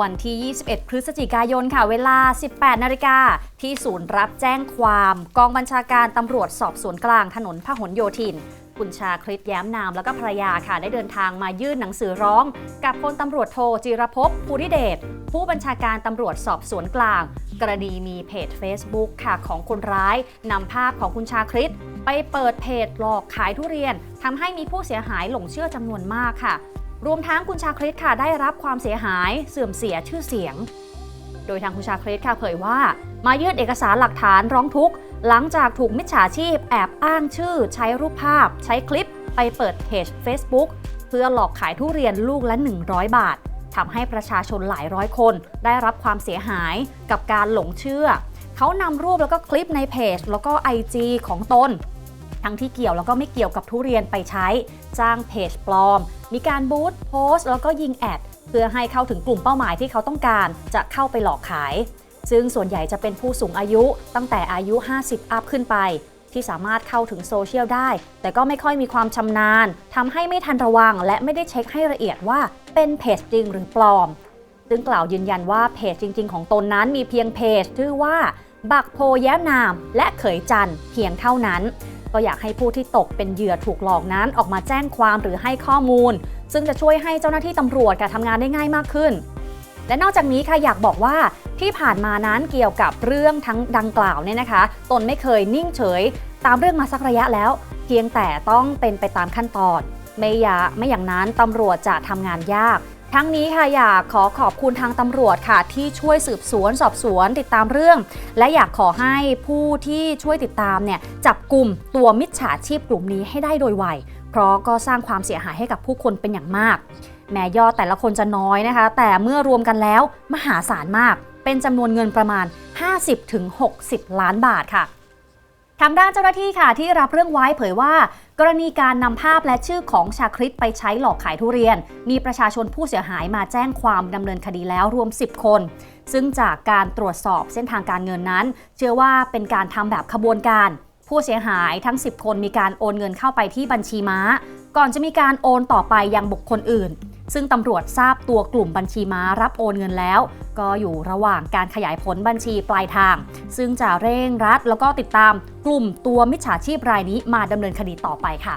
วันที่ 21 พฤศจิกายนค่ะ เวลา 18 นาฬิกา ที่ศูนย์รับแจ้งความกองบัญชาการตำรวจสอบสวนกลางถนนพหลโยธินคุณชาคริตแย้มนามแล้วก็ภรรยาค่ะ ได้เดินทางมายื่นหนังสือร้อง กับพลตำรวจโทจิรภพภูริเดชผู้บัญชาการตำรวจสอบสวนกลาง กรณีมีเพจ Facebook ค่ะของคนร้ายนำภาพของคุณชาคริตไปเปิดเพจหลอกขายทุเรียนทำให้มีผู้เสียหายหลงเชื่อจำนวนมากค่ะ รวมทั้งคุณชาคริตค่ะได้รับความเสียหายเสื่อมเสียชื่อเสียง โดยทางคุณชาคริตค่ะเผยว่า มายื่นเอกสารหลักฐานร้องทุกข์ หลังจากถูกมิจฉาชีพแอบอ้างชื่อ ใช้รูปภาพ ใช้คลิป ไปเปิดเพจ Facebook เพื่อหลอกขายทุเรียนลูกละ 100 บาททำให้ประชาชนหลายร้อยคน ได้รับความเสียหายกับการหลงเชื่อ เขานำรูปแล้วก็คลิปในเพจ แล้วก็ IG ของตน ทั้งที่เกี่ยวแล้วก็ไม่เกี่ยวกับทุเรียนไปใช้ จ้างเพจปลอม มีการบูตโพสต์แล้วก็ยิงแอด เพื่อให้เข้าถึงกลุ่มเป้าหมายที่เขาต้องการ จะเข้าไปหลอกขาย ซึ่งส่วนใหญ่จะเป็นผู้สูงอายุตั้งแต่อายุ 50 อัพขึ้นไป ที่สามารถเข้าถึงโซเชียลได้ แต่ก็ไม่ค่อยมีความชำนาญทำให้ไม่ทันระวัง และไม่ได้เช็คให้ละเอียดว่าเป็นเพจจริงหรือปลอมซึ่งกล่าวยืนยันว่าเพจจริง ๆ ของตนนั้นมีเพียงเพจชื่อว่า บักโพแย้มนาม และเขยจันเพียงเท่านั้น ก็อยากให้ผู้ที่ตกเป็นเหยื่อถูกหลอกนั้นออกมาแจ้งความหรือให้ข้อมูล ซึ่งจะช่วยให้เจ้าหน้าที่ตำรวจการทำงานได้ง่ายมากขึ้น และนอกจากนี้ค่ะอยากบอกว่าที่ผ่านมานั้นเกี่ยวกับเรื่องทั้งดังกล่าวเนี่ยนะคะ ตนไม่เคยนิ่งเฉย ตามเรื่องมาสักระยะแล้ว เพียงแต่ต้องเป็นไปตามขั้นตอน ไม่อยาไม่อย่างนั้นตำรวจจะทำงานยาก ทั้งนี้ค่ะอยากขอขอบคุณทางตำรวจค่ะ ที่ช่วยสืบสวนสอบสวนติดตามเรื่อง และอยากขอให้ผู้ที่ช่วยติดตามเนี่ยจับกลุ่มตัวมิจฉาชีพกลุ่มนี้ให้ได้โดยไวเพราะก็สร้างความเสียหายให้กับผู้คนเป็นอย่างมาก แม้ยอดแต่ละคนจะน้อยนะคะ แต่เมื่อรวมกันแล้วมหาศาลมาก เป็นจำนวนเงินประมาณ 50-60 ล้านบาทค่ะ ทางด้านเจ้าหน้าที่ค่ะที่รับเรื่องไว้เผยว่า กรณีการนำภาพและชื่อของชาคริตไปใช้หลอกขายทุเรียน มีประชาชนผู้เสียหายมาแจ้งความดำเนินคดีแล้วรวม 10 คน ซึ่งจากการตรวจสอบเส้นทางการเงินนั้น เชื่อว่าเป็นการทำแบบขบวนการ ผู้เสียหายทั้ง 10 คนมีการโอนเงินเข้าไปที่บัญชีม้า ก่อนจะมีการโอนต่อไปยังบุคคลอื่น ซึ่งตำรวจทราบตัวกลุ่มบัญชีม้ารับโอนเงินแล้ว ก็อยู่ระหว่างการขยายผลบัญชีปลายทาง ซึ่งจะเร่งรัดแล้วก็ติดตามกลุ่มตัวมิจฉาชีพรายนี้มาดำเนินคดีต่อไปค่ะ